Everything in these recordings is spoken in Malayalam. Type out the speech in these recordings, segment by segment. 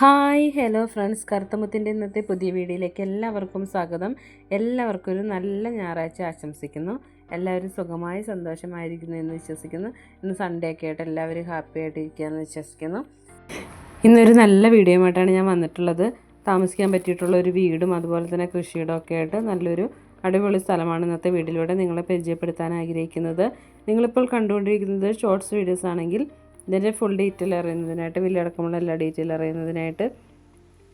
Hi hello friends. കറുത്തമുത്തിന്റെ ഇന്നത്തെ പുതിയ വീഡിയോയിലേക്ക് എല്ലാവർക്കും സ്വാഗതം. എല്ലാവർക്കും ഒരു നല്ല ഞായറാഴ്ച ആശംസിക്കുന്നു. എല്ലാവരും സുഖമായി സന്തോഷമായിരിക്കുന്നു എന്ന് വിശ്വസിക്കുന്നു. ഇന്ന് സൺഡേ ഒക്കെ ആയിട്ട് എല്ലാവരും ഹാപ്പി ആയിട്ടിരിക്കുകയെന്ന് വിശ്വസിക്കുന്നു. ഇന്നൊരു നല്ല വീഡിയോയുമായിട്ടാണ് ഞാൻ വന്നിട്ടുള്ളത്. താമസിക്കാൻ പറ്റിയിട്ടുള്ള ഒരു വീടും അതുപോലെ തന്നെ കൃഷിയിടം ഒക്കെ ആയിട്ട് നല്ലൊരു അടിപൊളി സ്ഥലമാണ് ഇന്നത്തെ വീഡിയോയിലൂടെ നിങ്ങളെ പരിചയപ്പെടുത്താൻ ആഗ്രഹിക്കുന്നത്. നിങ്ങളിപ്പോൾ കണ്ടുകൊണ്ടിരിക്കുന്നത് ഷോർട്സ് വീഡിയോസ് ആണെങ്കിൽ ഇതിന്റെ ഫുൾ ഡീറ്റെയിൽ അറിയുന്നതിനായിട്ട് വില്ലടക്കമുള്ള എല്ലാ ഡീറ്റെയിൽ അറിയുന്നതിനായിട്ട്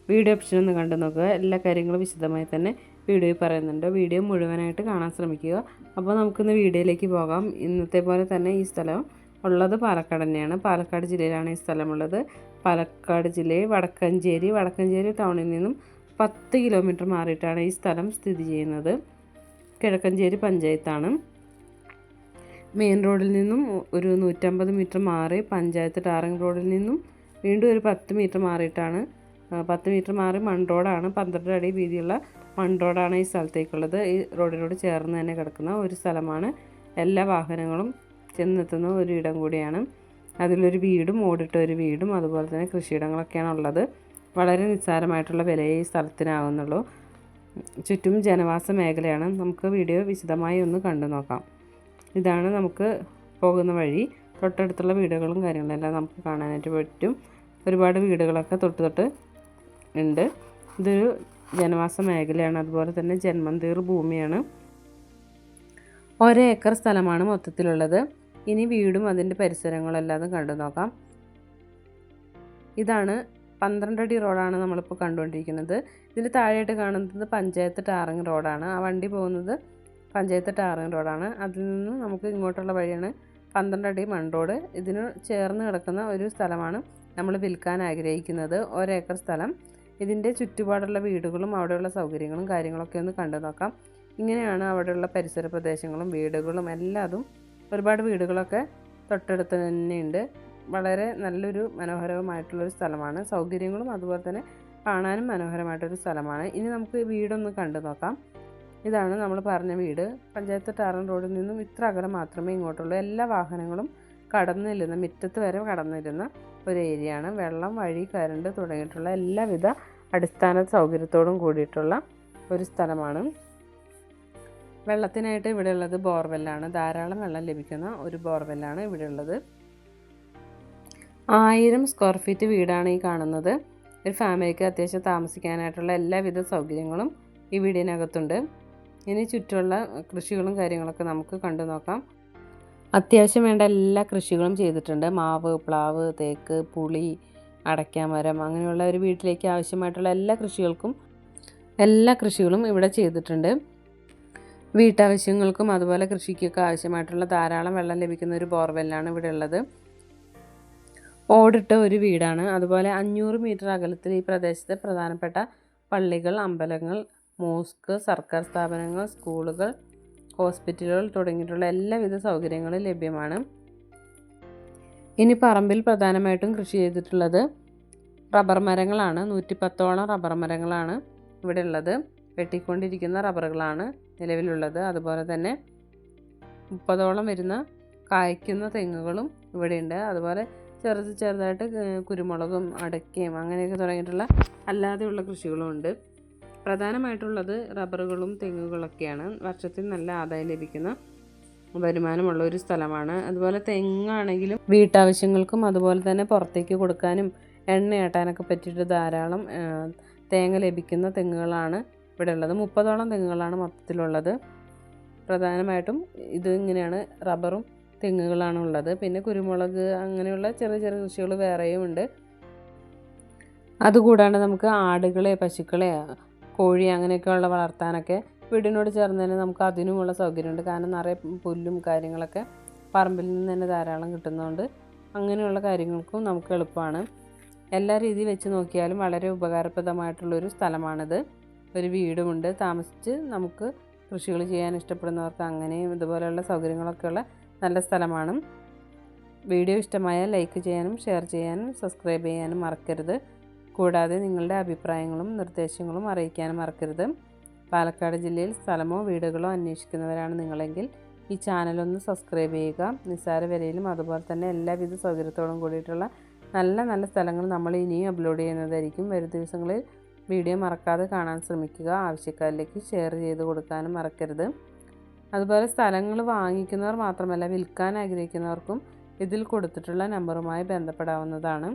വീഡിയോ ഓപ്ഷൻ ഒന്ന് കണ്ടു നോക്കുക. എല്ലാ കാര്യങ്ങളും വിശദമായി തന്നെ വീഡിയോയിൽ പറയുന്നുണ്ട്. വീഡിയോ മുഴുവനായിട്ട് കാണാൻ ശ്രമിക്കുക. അപ്പോൾ നമുക്കിന്ന് വീഡിയോയിലേക്ക് പോകാം. ഇന്നത്തെ പോലെ തന്നെ ഈ സ്ഥലം ഉള്ളത് പാലക്കാട് തന്നെയാണ്. പാലക്കാട് ജില്ലയിലാണ് ഈ സ്ഥലമുള്ളത്. പാലക്കാട് ജില്ലയിൽ വടക്കഞ്ചേരി. വടക്കഞ്ചേരി ടൗണിൽ നിന്നും പത്ത് കിലോമീറ്റർ മാറിയിട്ടാണ് ഈ സ്ഥലം സ്ഥിതി ചെയ്യുന്നത്. കിഴക്കഞ്ചേരി പഞ്ചായത്താണ്. മെയിൻ റോഡിൽ നിന്നും ഒരു നൂറ്റമ്പത് മീറ്റർ മാറി പഞ്ചായത്ത് ടാറിംഗ് റോഡിൽ നിന്നും വീണ്ടും ഒരു പത്ത് മീറ്റർ മാറിയിട്ടാണ് പത്ത് മീറ്റർ മാറി മൺറോഡാണ് പന്ത്രണ്ട് അടി വീതിയുള്ള മൺറോഡാണ് ഈ സ്ഥലത്തേക്കുള്ളത്. ഈ റോഡിനോട് ചേർന്ന് തന്നെ കിടക്കുന്ന ഒരു സ്ഥലമാണ്. എല്ലാ വാഹനങ്ങളും ചെന്നെത്തുന്ന ഒരു ഇടം കൂടിയാണ്. അതിലൊരു വീടും ഓടിട്ട ഒരു വീടും അതുപോലെ തന്നെ കൃഷിയിടങ്ങളൊക്കെയാണ് ഉള്ളത്. വളരെ നിസ്സാരമായിട്ടുള്ള വിലയെ ഈ സ്ഥലത്തിനാകുന്നുള്ളൂ ചുറ്റും ജനവാസ മേഖലയാണ്. നമുക്ക് വീഡിയോ വിശദമായി ഒന്ന് കണ്ടു നോക്കാം ഇതാണ് നമുക്ക് പോകുന്ന വഴി. തൊട്ടടുത്തുള്ള വീടുകളും കാര്യങ്ങളെല്ലാം നമുക്ക് കാണാനായിട്ട് പറ്റും. ഒരുപാട് വീടുകളൊക്കെ തൊട്ട് തൊട്ട് ഉണ്ട്. ഇതൊരു ജനവാസ മേഖലയാണ്. അതുപോലെ തന്നെ ജന്മന്തീർ ഭൂമിയാണ്. ഒരേക്കർ സ്ഥലമാണ് മൊത്തത്തിലുള്ളത്. ഇനി വീടും അതിന്റെ പരിസരങ്ങളും എല്ലാം കണ്ടു നോക്കാം. ഇതാണ് പന്ത്രണ്ടടി റോഡാണ് നമ്മളിപ്പോൾ കണ്ടുകൊണ്ടിരിക്കുന്നത്. ഇതിൽ താഴെയായിട്ട് കാണുന്നത് പഞ്ചായത്ത് ടാറിങ് റോഡാണ്. ആ വണ്ടി പോകുന്നത് പഞ്ചായത്ത് ടാറിങ് റോഡാണ്. അതിൽ നിന്ന് നമുക്ക് ഇങ്ങോട്ടുള്ള വഴിയാണ് പന്ത്രണ്ട് അടി മൺ റോഡ്. ഇതിന് ചേർന്ന് കിടക്കുന്ന ഒരു സ്ഥലമാണ് നമ്മൾ വിൽക്കാൻ ആഗ്രഹിക്കുന്നത്. ഒരേക്കർ സ്ഥലം. ഇതിന്റെ ചുറ്റുപാടുള്ള വീടുകളും അവിടെയുള്ള സൗകര്യങ്ങളും കാര്യങ്ങളൊക്കെ ഒന്ന് കണ്ടു നോക്കാം. ഇങ്ങനെയാണ് അവിടെയുള്ള പരിസര പ്രദേശങ്ങളും വീടുകളും എല്ലാതും ഒരുപാട് വീടുകളൊക്കെ തൊട്ടടുത്ത് തന്നെയുണ്ട്. വളരെ നല്ലൊരു മനോഹരമായിട്ടുള്ളൊരു സ്ഥലമാണ്. സൗകര്യങ്ങളും അതുപോലെ തന്നെ കാണാനും മനോഹരമായിട്ടൊരു സ്ഥലമാണ്. ഇനി നമുക്ക് വീടൊന്ന് കണ്ടു നോക്കാം. ഇതാണ് നമ്മൾ പറഞ്ഞ വീട്. പഞ്ചായത്ത് ടാറൻ റോഡിൽ നിന്നും ഇത്ര അകലം മാത്രമേ ഇങ്ങോട്ടുള്ളൂ. എല്ലാ വാഹനങ്ങളും കടന്നിരുന്ന മുറ്റത്ത് വരെ കടന്നിരുന്ന ഒരു ഏരിയ ആണ്. വെള്ളം വഴി കരണ്ട് തുടങ്ങിയിട്ടുള്ള എല്ലാവിധ അടിസ്ഥാന സൗകര്യത്തോടും കൂടിയിട്ടുള്ള ഒരു സ്ഥലമാണ്. വെള്ളത്തിനായിട്ട് ഇവിടെയുള്ളത് ബോർവെല്ലാണ് ധാരാളം വെള്ളം ലഭിക്കുന്ന ഒരു ബോർവെല്ലാണ് ഇവിടെ ഉള്ളത് ആയിരം സ്ക്വയർ ഫീറ്റ് വീടാണ് ഈ കാണുന്നത്. ഒരു ഫാമിലിക്ക് അത്യാവശ്യം താമസിക്കാനായിട്ടുള്ള എല്ലാവിധ സൗകര്യങ്ങളും ഈ വീടിനകത്തുണ്ട്. ഇനി ചുറ്റുമുള്ള കൃഷികളും കാര്യങ്ങളൊക്കെ നമുക്ക് കണ്ടു നോക്കാം. അത്യാവശ്യം വേണ്ട എല്ലാ കൃഷികളും ചെയ്തിട്ടുണ്ട്. മാവ് പ്ലാവ് തേക്ക് പുളി അടയ്ക്കാമരം അങ്ങനെയുള്ള ഒരു വീട്ടിലേക്ക് ആവശ്യമായിട്ടുള്ള എല്ലാ കൃഷികൾക്കും എല്ലാ കൃഷികളും ഇവിടെ ചെയ്തിട്ടുണ്ട്. വീട്ടാവശ്യങ്ങൾക്കും അതുപോലെ കൃഷിക്കൊക്കെ ആവശ്യമായിട്ടുള്ള ധാരാളം വെള്ളം ലഭിക്കുന്ന ഒരു ബോർവെല്ലാണ് ഇവിടെ ഉള്ളത്. ഓടിട്ട ഒരു വീടാണ്. അതുപോലെ അഞ്ഞൂറ് മീറ്റർ അകലത്തിൽ ഈ പ്രദേശത്തെ പ്രധാനപ്പെട്ട പള്ളികൾ അമ്പലങ്ങൾ മോസ്ക് സർക്കാർ സ്ഥാപനങ്ങൾ സ്കൂളുകൾ ഹോസ്പിറ്റലുകൾ തുടങ്ങിയിട്ടുള്ള എല്ലാവിധ സൗകര്യങ്ങളും ലഭ്യമാണ്. ഇനി പറമ്പിൽ പ്രധാനമായിട്ടും കൃഷി ചെയ്തിട്ടുള്ളത് റബ്ബർ മരങ്ങളാണ്. നൂറ്റിപ്പത്തോളം റബ്ബർ മരങ്ങളാണ് ഇവിടെ ഉള്ളത് വെട്ടിക്കൊണ്ടിരിക്കുന്ന റബ്ബറുകളാണ് നിലവിലുള്ളത്. അതുപോലെ തന്നെ മുപ്പതോളം വരുന്ന കായ്ക്കുന്ന തെങ്ങുകളും ഇവിടെയുണ്ട്. അതുപോലെ ചെറുത് ചെറുതായിട്ട് കുരുമുളകും അടയ്ക്കയും അങ്ങനെയൊക്കെ തുടങ്ങിയിട്ടുള്ള അല്ലാതെയുള്ള കൃഷികളും ഉണ്ട്. പ്രധാനമായിട്ടുള്ളത് റബ്ബറുകളും തെങ്ങുകളൊക്കെയാണ്. വർഷത്തിൽ നല്ല ആദായം ലഭിക്കുന്ന വരുമാനമുള്ള ഒരു സ്ഥലമാണ്. അതുപോലെ തെങ്ങാണെങ്കിലും വീട്ടാവശ്യങ്ങൾക്കും അതുപോലെ തന്നെ പുറത്തേക്ക് കൊടുക്കാനും എണ്ണയാട്ടാനൊക്കെ പറ്റിയിട്ട് ധാരാളം തേങ്ങ ലഭിക്കുന്ന തെങ്ങുകളാണ് ഇവിടെ ഉള്ളത് മുപ്പതോളം തെങ്ങുകളാണ് മൊത്തത്തിലുള്ളത്. പ്രധാനമായിട്ടും ഇത് ഇങ്ങനെയാണ്. റബ്ബറും തെങ്ങുകളാണ് ഉള്ളത്. പിന്നെ കുരുമുളക് അങ്ങനെയുള്ള ചെറിയ ചെറിയ കൃഷികൾ വേറെയും ഉണ്ട്. അതുകൂടാണ്ട് നമുക്ക് ആടുകളെ പശുക്കളെ കോഴി അങ്ങനെയൊക്കെയുള്ള വളർത്താനൊക്കെ വീടിനോട് ചേർന്ന് തന്നെ നമുക്ക് അതിനുമുള്ള സൗകര്യമുണ്ട്. കാരണം നിറയെ പുല്ലും കാര്യങ്ങളൊക്കെ പറമ്പിൽ നിന്ന് തന്നെ ധാരാളം കിട്ടുന്നതുകൊണ്ട് അങ്ങനെയുള്ള കാര്യങ്ങൾക്കും നമുക്ക് എളുപ്പമാണ്. എല്ലാ രീതിയിൽ വെച്ച് നോക്കിയാലും വളരെ ഉപകാരപ്രദമായിട്ടുള്ളൊരു സ്ഥലമാണിത്. ഒരു വീടുമുണ്ട്. താമസിച്ച് നമുക്ക് കൃഷികൾ ചെയ്യാൻ ഇഷ്ടപ്പെടുന്നവർക്ക് അങ്ങനെയും ഇതുപോലെയുള്ള സൗകര്യങ്ങളൊക്കെയുള്ള നല്ല സ്ഥലമാണ്. വീഡിയോ ഇഷ്ടമായാൽ ലൈക്ക് ചെയ്യാനും ഷെയർ ചെയ്യാനും സബ്സ്ക്രൈബ് ചെയ്യാനും മറക്കരുത്. കൂടാതെ നിങ്ങളുടെ അഭിപ്രായങ്ങളും നിർദ്ദേശങ്ങളും അറിയിക്കാൻ മറക്കരുത്. പാലക്കാട് ജില്ലയിൽ സ്ഥലമോ വീടുകളോ അന്വേഷിക്കുന്നവരാണ് നിങ്ങളെങ്കിൽ ഈ ചാനലൊന്ന് സബ്സ്ക്രൈബ് ചെയ്യുക. നിസ്സാര വിലയിലും അതുപോലെ തന്നെ എല്ലാവിധ സൗകര്യത്തോടും കൂടിയിട്ടുള്ള നല്ല നല്ല സ്ഥലങ്ങൾ നമ്മൾ ഇനിയും അപ്ലോഡ് ചെയ്യുന്നതായിരിക്കും. വരും ദിവസങ്ങളിൽ വീഡിയോ മറക്കാതെ കാണാൻ ശ്രമിക്കുക. ആവശ്യക്കാരിലേക്ക് ഷെയർ ചെയ്ത് കൊടുക്കാനും മറക്കരുത്. അതുപോലെ സ്ഥലങ്ങൾ വാങ്ങിക്കുന്നവർ മാത്രമല്ല വിൽക്കാൻ ആഗ്രഹിക്കുന്നവർക്കും ഇതിൽ കൊടുത്തിട്ടുള്ള നമ്പറുമായി ബന്ധപ്പെടാവുന്നതാണ്.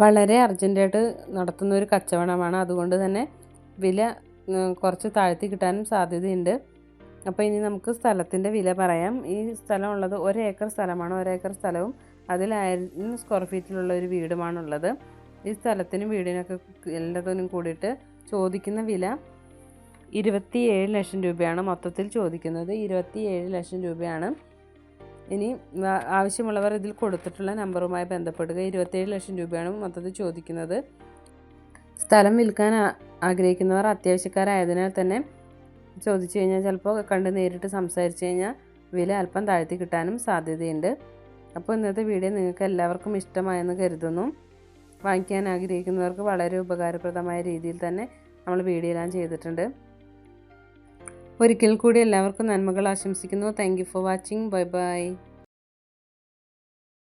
വളരെ അർജന്റായിട്ട് നടത്തുന്ന ഒരു കച്ചവടമാണ്. അതുകൊണ്ട് തന്നെ വില കുറച്ച് താഴ്ത്തി കിട്ടാനും സാധ്യതയുണ്ട്. അപ്പോൾ ഇനി നമുക്ക് സ്ഥലത്തിന്റെ വില പറയാം. ഈ സ്ഥലം ഉള്ളത് ഒരു ഏക്കർ സ്ഥലമാണ്. ഒരേക്കർ സ്ഥലവും അതിൽ സ്ക്വയർ ഫീറ്റിലുള്ള ഒരു വീടുമാണുള്ളത്. ഈ സ്ഥലത്തിനും വീടിനൊക്കെ എല്ലാത്തിനും കൂടിയിട്ട് ചോദിക്കുന്ന വില ഇരുപത്തിയേഴ് ലക്ഷം രൂപയാണ് മൊത്തത്തിൽ ചോദിക്കുന്നത്. ഇരുപത്തിയേഴ് ലക്ഷം രൂപയാണ്. ഇനി ആവശ്യമുള്ളവർ ഇതിൽ കൊടുത്തിട്ടുള്ള നമ്പറുമായി ബന്ധപ്പെടുക. ഇരുപത്തേഴ് ലക്ഷം രൂപയാണ് മൊത്തത്തിൽ ചോദിക്കുന്നത്. സ്ഥലം വിൽക്കാൻ ആഗ്രഹിക്കുന്നവർ അത്യാവശ്യക്കാരായതിനാൽ തന്നെ ചോദിച്ചു കഴിഞ്ഞാൽ ചിലപ്പോൾ കണ്ട് നേരിട്ട് സംസാരിച്ചു കഴിഞ്ഞാൽ വില അല്പം താഴ്ത്തി കിട്ടാനും സാധ്യതയുണ്ട്. അപ്പോൾ ഇന്നത്തെ വീഡിയോ നിങ്ങൾക്ക് എല്ലാവർക്കും ഇഷ്ടമായെന്ന് കരുതുന്നു. വാങ്ങിക്കാൻ ആഗ്രഹിക്കുന്നവർക്ക് വളരെ ഉപകാരപ്രദമായ രീതിയിൽ തന്നെ നമ്മൾ വീഡിയോ എല്ലാം ചെയ്തിട്ടുണ്ട്. ഒരിക്കൽ കൂടി എല്ലാവർക്കും നന്മകൾ ആശംസിക്കുന്നു. Thank for watching bye bye